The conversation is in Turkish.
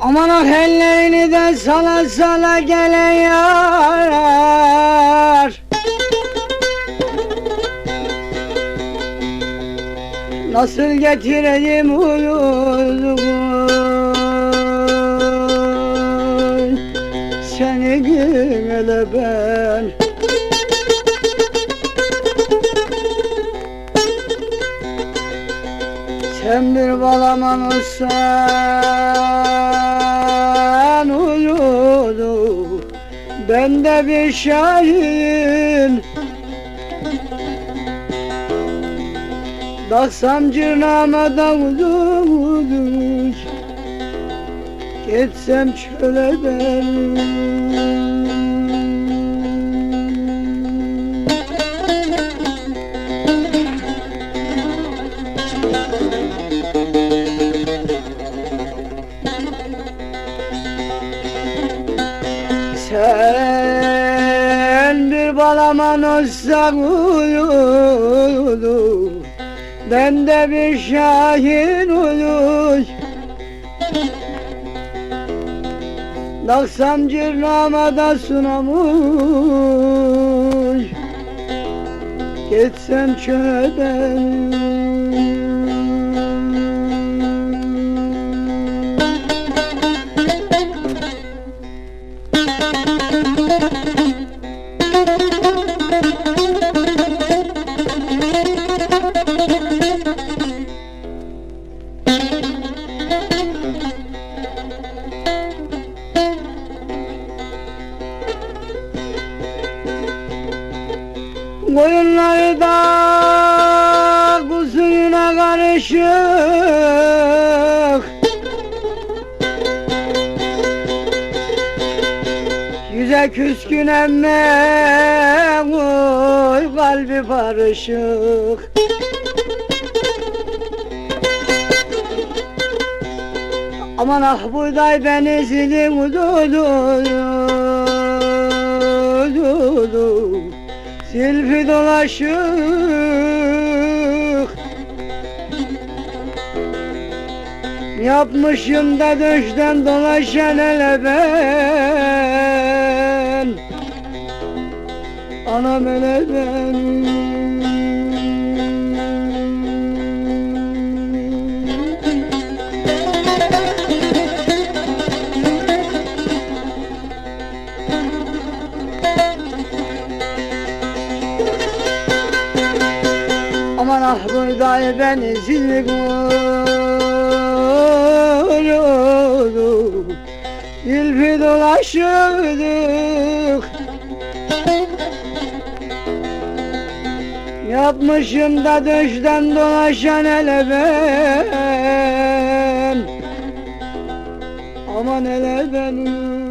Aman ah ellerini de sala sala gelen yar. Nasıl getireyim uyuduğu Seni hele ben. Sen bir balaman olsan Ben de bir şahin. Baksam cırnağıma uduş Geçsem çöle ben Sen bir balaman olsan uyudu Ben de bir şahin uyuş. Daksam cırnağıma da sunamış. Geçsem çöden Koyunları da kuzuyla karışık. Yüze küskün emme oy kalbi barışık Aman ah buğday beni zilim ududu Silfi dolaşık. Yapmışım da döşten dolaşan ele ben. Anam ele ben Buğday beni zillik vurdu İlfi dolaşırdık Yapmışım da döşten dolaşan ele ben Aman ele benim